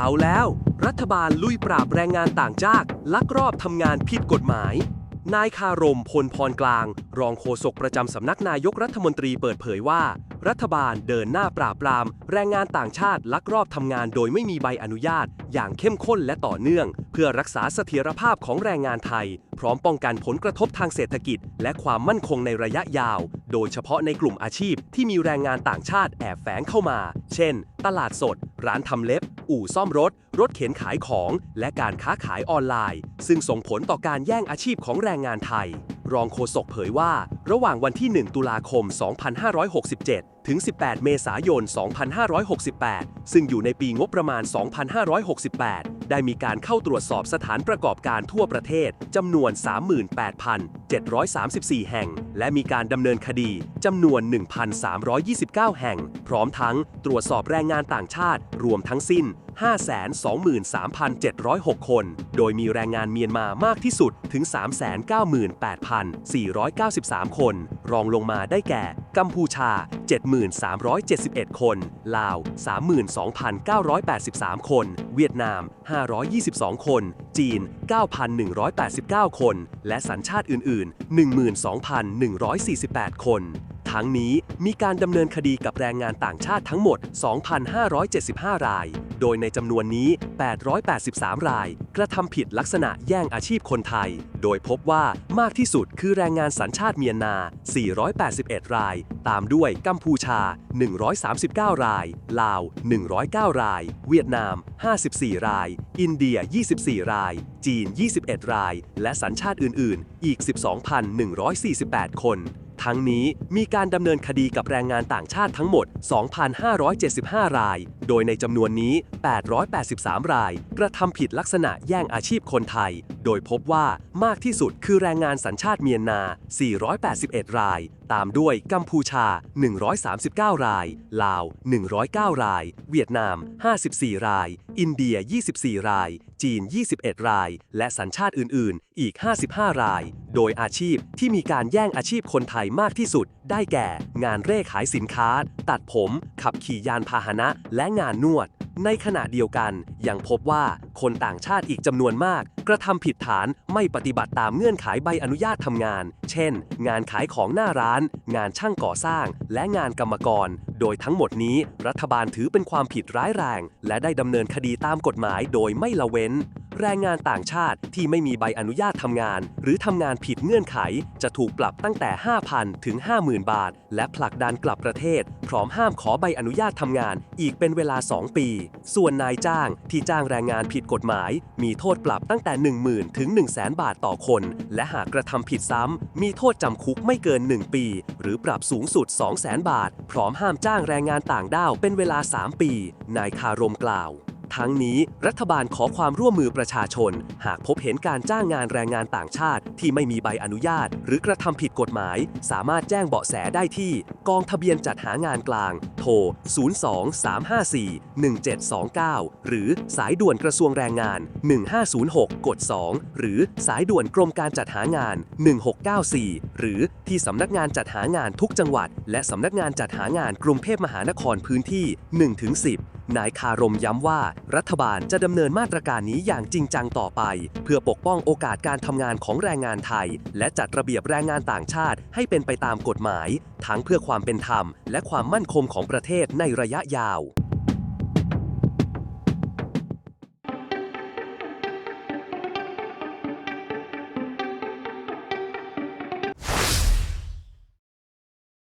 เอาแล้ว รัฐบาลลุยปราบแรงงานต่างชาติลักรอบทำงานผิดกฎหมาย นายคารมพลพรกลาง รองโฆษกประจำสำนักนายกรัฐมนตรีเปิดเผยว่า รัฐบาลเดินหน้าปราบปราม แรงงานต่างชาติลักลอบทำงานโดยไม่มีใบอนุญาต อย่างเข้มข้นและต่อเนื่อง เพื่อรักษาเสถียรภาพของแรงงานไทย พร้อมป้องกันผลกระทบทางเศรษฐกิจ และความมั่นคงในระยะยาว โดยเฉพาะในกลุ่มอาชีพที่มีแรงงานต่างชาติแอบแฝงเข้ามา เช่น ตลาดสด ร้านทำเล็บ อู่ซ่อมรถ รถเข็นขายของ และการค้าขายออนไลน์ ซึ่งส่งผลต่อการแย่งอาชีพของแรงงานไทย รองโฆษกเผยว่า ระหว่างวันที่ 1 ตุลาคม 2567 ถึง 18 เมษายน 2568 ซึ่งอยู่ในปีงบประมาณ 2568 ได้มีการเข้าตรวจสอบสถานประกอบการทั่วประเทศจำนวน 38,734 แห่ง และมีการดำเนินคดีจำนวน 1,329 แห่ง พร้อมทั้งตรวจสอบแรงงานต่างชาติ รวมทั้งสิ้น 523,706 คน โดยมีแรงงานเมียนมามากที่สุดถึง 398,493 คน รองลงมาได้แก่ กัมพูชา 7,371 คน ลาว 32,983 คน เวียดนาม 522 คน จีน 9,189 คน และสัญชาติอื่น ๆ 12,148 คน ทั้งนี้มีการดำเนินคดีกับแรงงานต่างชาติทั้งหมด 2,575 ราย โดยในจำนวนนี้ 883 ราย กระทำผิดลักษณะแย่งอาชีพคนไทย โดยพบว่ามากที่สุดคือแรงงานสัญชาติเมียนนา481 ราย ตามด้วยกัมพูชา 139 ราย ลาว 109 ราย เวียดนาม 54 ราย อินเดีย 24 ราย จีน 21 ราย และสัญชาติอื่น ๆ อีก 12,148 คน ทั้งนี้มีการดำเนินคดีกับแรงงานต่างชาติทั้งหมด 2,575 ราย โดยในจำนวนนี้ 883 ราย กระทำผิดลักษณะแย่งอาชีพคนไทย โดยพบว่ามากที่สุดคือแรงงานสัญชาติเมียนนา481 ราย ตามด้วยกัมพูชา 139 ราย ลาว 109 ราย เวียดนาม 54 ราย อินเดีย 24 ราย จีน 21 ราย และสัญชาติอื่น ๆ อีก 55 ราย โดยอาชีพที่มีการแย่งอาชีพคนไทยมากที่สุด ได้แก่ งานเร่ขายสินค้า ตัดผม ขับขี่ยานพาหนะ และงานนวด ในขณะเดียวกันยังพบว่าคนต่างชาติอีกจำนวนมาก กระทำผิดฐานไม่ปฏิบัติตามเงื่อนไขใบอนุญาตทำงาน เช่น งานขายของหน้าร้าน งานช่างก่อสร้าง และงานกรรมกร โดยทั้งหมดนี้ รัฐบาลถือเป็นความผิดร้ายแรง และได้ดำเนินคดีตามกฎหมายโดยไม่ละเว้น แรงงานต่างชาติที่ไม่มีใบอนุญาตทำงาน หรือทำงานผิดเงื่อนไข จะถูกปรับตั้งแต่ 5,000 ถึง 50,000 บาท และผลักดันกลับประเทศ พร้อมห้ามขอใบอนุญาตทำงาน อีกเป็นเวลา 2 ปี ส่วนนายจ้างที่จ้างแรงงานผิดกฎหมาย มีโทษปรับตั้งแต่10,000 ถึง 100,000 บาทต่อคน และหากกระทำผิดซ้ำ มีโทษจำคุกไม่เกิน 1 ปี หรือปรับสูงสุด 200,000 บาท พร้อมห้ามจ้างแรงงานต่างด้าวเป็นเวลา 3 ปี นายคารมกล่าว ทั้งนี้รัฐบาลขอความร่วมมือประชาชน หากพบเห็นการจ้างงานแรงงานต่างชาติ ที่ไม่มีใบอนุญาต หรือกระทำผิดกฎหมาย สามารถแจ้งเบาะแสได้ที่ กองทะเบียนจัดหางานกลาง โทร 023541729 หรือสายด่วนกระทรวงแรงงาน 1506 กด 2 หรือสายด่วนกรมการจัดหางาน 1694 หรือที่สำนักงานจัดหางานทุกจังหวัด และสำนักงานจัดหางานกรุงเทพมหานครพื้นที่ 1-10 นายคารมย้ำว่า รัฐบาลจะดำเนินมาตรการนี้อย่างจริงจังต่อไป เพื่อปกป้องโอกาสการทำงานของแรงงานไทย และจัดระเบียบแรงงานต่างชาติให้เป็นไปตามกฎหมาย ทั้งเพื่อความเป็นธรรม และความมั่นคงของประเทศในระยะยาว